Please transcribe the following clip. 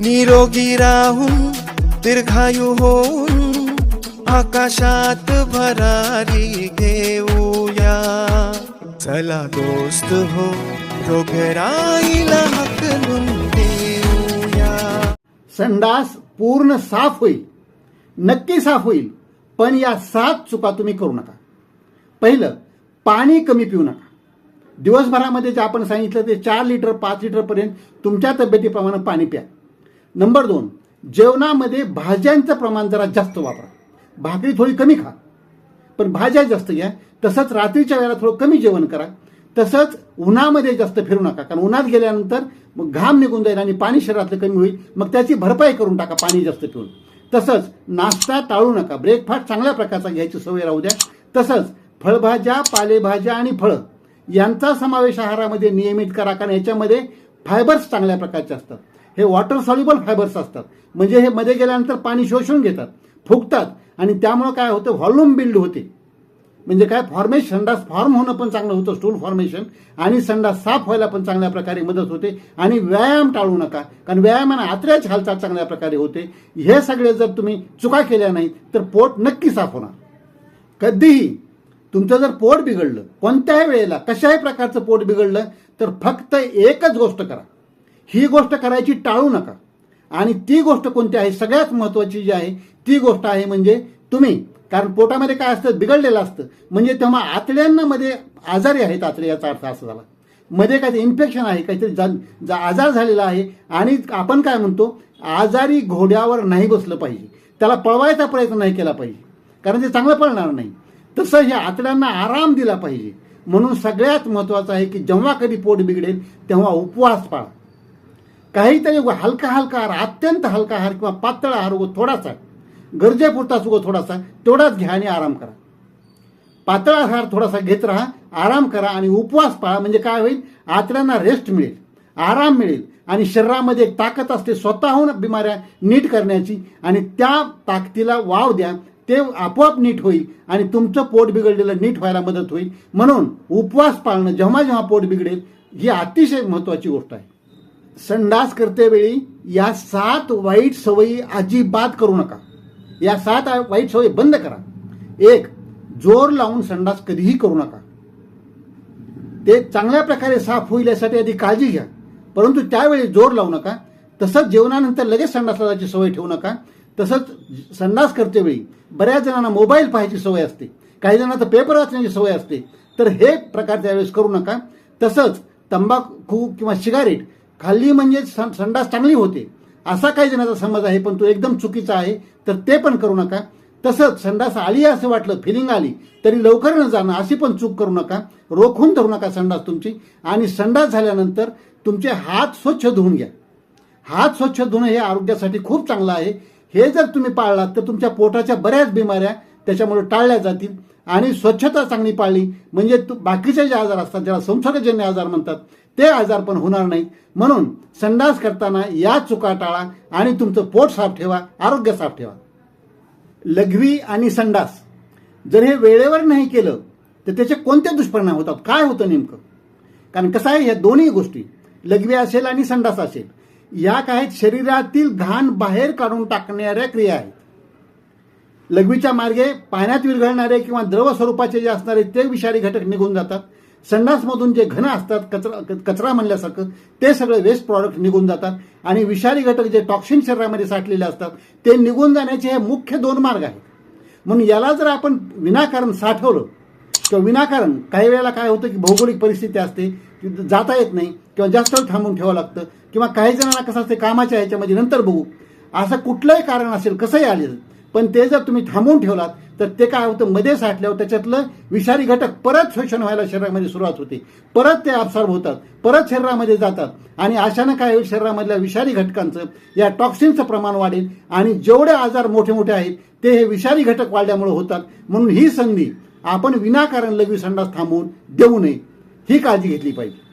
निरोगी राहून दीर्घायू होऊन आकाशात भरारी घेऊया. चला दोस्त हो रोगराईला हकलून देऊया. संडास पूर्ण साफ होईल नक्की साफ होईल पण या सात चुका तुम्ही करू नका. पहिलं पाणी कमी पिऊ नका. दिवसभरामध्ये जे आपण सांगितलं ते चार लिटर पाच लिटरपर्यंत तुमच्या तब्येतीप्रमाणे पाणी प्या. नंबर दोन जेवणामध्ये भाज्यांचं प्रमाण जरा जास्त वापरा. भाकरी थोडी कमी खा. पण भाज्या जास्त घ्या. तसंच रात्रीच्या वेळेला थोडं कमी जेवण करा. तसंच उन्हामध्ये जास्त फिरू नका. कारण उन्हात गेल्यानंतर मग घाम निघून जाईल आणि पाणी शरीरातलं कमी होईल. मग त्याची भरपाई करून टाका पाणी जास्त पिऊन. तसंच नाश्ता टाळू नका. ब्रेकफास्ट चांगल्या प्रकारचा घ्यायची सवय राहू द्या. तसंच फळभाज्या पालेभाज्या आणि फळं यांचा समावेश आहारामध्ये नियमित करा. कारण याच्यामध्ये फायबर्स चांगल्या प्रकारचे असतात. हे वॉटर सॉल्युबल फायबर्स असतात. म्हणजे हे मध्ये गेल्यानंतर पाणी शोषून घेतात फुगतात आणि त्यामुळं काय होतं? व्हॉल्यूम बिल्ड होते. म्हणजे काय? फॉर्मेशन संडास फॉर्म होणं पण चांगलं होतं स्टूल फॉर्मेशन आणि संडास साफ व्हायला पण चांगल्या प्रकारे मदत होते. आणि व्यायाम टाळू नका. कारण व्यायामाने आतड्याची हालचाल चांगल्या प्रकारे होते. हे सगळे जर तुम्ही चुका केल्या नाहीत तर पोट नक्की साफ होणार. कधीही तुमचं जर पोट बिघडलं कोणत्याही वेळेला कशाही प्रकारचं पोट बिघडलं तर फक्त एकच गोष्ट करा. ही गोष्ट करायची टाळू नका. आणि ती गोष्ट कोणती आहे? सगळ्यात महत्वाची जी आहे ती गोष्ट आहे म्हणजे तुम्ही. कारण पोटामध्ये काय असतं? बिघडलेलं असतं. म्हणजे तेव्हा आतड्यांना मध्ये आजारी आहेत आतडे याचा अर्थ असा झाला. मध्ये काहीतरी इन्फेक्शन आहे काहीतरी जा- जा- आजार झालेला आहे. आणि आपण काय म्हणतो? आजारी घोड्यावर नाही बसलं पाहिजे. त्याला पळवायचा प्रयत्न नाही केला पाहिजे. कारण ते चांगलं पळणार नाही. तसं ह्या आतड्यांना आराम दिला पाहिजे. म्हणून सगळ्यात महत्वाचं आहे की जेव्हा कधी पोट बिघडेल तेव्हा उपवास पाळा. काहीतरी उगा हलका हलका आहार अत्यंत हलका आहार किंवा पातळ आहार उगो थोडासा गरजेपुरताच उगो थोडासा तेवढाच घ्या आणि आराम करा. पातळ आहार थोडासा घेत राहा आराम करा आणि उपवास पाळा म्हणजे काय होईल? आतड्यांना रेस्ट मिळेल आराम मिळेल आणि शरीरामध्ये एक ताकद असते स्वतःहून बिमाऱ्या नीट करण्याची आणि त्या ताकदीला वाव द्या ते आपोआप नीट होईल आणि तुमचं पोट बिघडलेलं नीट व्हायला मदत होईल. म्हणून उपवास पाळणं जेव्हा जेव्हा पोट बिघडेल ही अतिशय महत्त्वाची गोष्ट आहे. संडास करतेवेळी या सात वाईट सवयी अजिबात करू नका. या सात वाईट सवयी बंद करा. एक जोर लावून संडास कधीही करू नका. ते चांगल्या प्रकारे साफ होईल यासाठी आधी काळजी घ्या. परंतु त्यावेळी जोर लावू नका. तसंच जेवणानंतर लगेच संडास लावायची सवय ठेवू नका. तसंच संडास करतेवेळी बऱ्याच जणांना मोबाईल पाहायची सवय असते. काही जणांना पेपर वाचण्याची सवय असते. तर हे प्रकार त्यावेळेस करू नका. तसंच तंबाखू किंवा सिगारेट खाल्ली म्हणजे सं- संडास चांगली होते. असा काही जणांचा समज आहे पण तो एकदम चुकीचा आहे. तर ते पण करू नका. तसंच संडास आली असं वाटलं फिलिंग आली तरी लवकर न जाणं अशी पण चूक करू नका. रोखून धरू नका संडास तुमची. आणि संडास झाल्यानंतर तुमचे हात स्वच्छ धुवून घ्या. हात स्वच्छ धुणं हे आरोग्यासाठी खूप चांगलं आहे. हे जर तुम्ही पाळलात तर तुमच्या पोटाच्या बऱ्याच बिमाऱ्या त्याच्यामुळे टाळल्या जातील. आणि स्वच्छता चांगली पाळली म्हणजे तु- बाकीचे जे आजार असतात ज्याला संसर्गजन्य आजार म्हणतात ते आजार पण होणार नाही. म्हणून संडास करताना या चुका टाळा आणि तुमचं पोट साफ ठेवा आरोग्य साफ ठेवा. लघवी आणि संडास. जर हे वेळेवर नाही केलं तर त्याचे कोणते दुष्परिणाम होतात? काय होतं नेमकं? कारण कसं आहे ह्या दोन्ही गोष्टी लघवी असेल आणि संडास असेल या काय शरीरातील घाण बाहेर काढून टाकणाऱ्या क्रिया आहेत. लघवीच्या मार्गे पाण्यात विरघळणारे किंवा द्रव स्वरूपाचे जे असणारे ते विषारी घटक निघून जातात. संडासमधून जे घन असतात कचरा कचरा म्हणल्यासारखं ते सगळे वेस्ट प्रॉडक्ट निघून जातात. आणि विषारी घटक जे टॉक्सिन शरीरामध्ये साठलेले असतात ते निघून जाण्याचे हे मुख्य दोन मार्ग आहेत. म्हणून याला जर आपण विनाकारण साठवलं किंवा विनाकारण काही वेळेला काय होतं की भौगोलिक परिस्थिती असते जाता येत नाही किंवा जास्त वेळ थांबून ठेवावं लागतं किंवा काही जणांना कसं असते कामाच्या ह्याच्यामध्ये नंतर बघू असं कुठलंही कारण असेल कसंही आलेलं पण ते जर तुम्ही थांबवून ठेवलात तर ते काय होतं मध्ये साठल्यावर त्याच्यातलं विषारी घटक परत शोषण व्हायला शरीरामध्ये सुरुवात होते. परत ते absorb होतात परत शरीरामध्ये जातात. आणि अशानं काय होईल शरीरामधल्या विषारी घटकांचं या टॉक्सिनचं प्रमाण वाढेल. आणि जेवढे आजार मोठे मोठे आहेत ते हे विषारी घटक वाढल्यामुळे होतात. म्हणून ही संधी आपण विनाकारण लघवी संडास थांबवून देऊ नये. ही काळजी घेतली पाहिजे.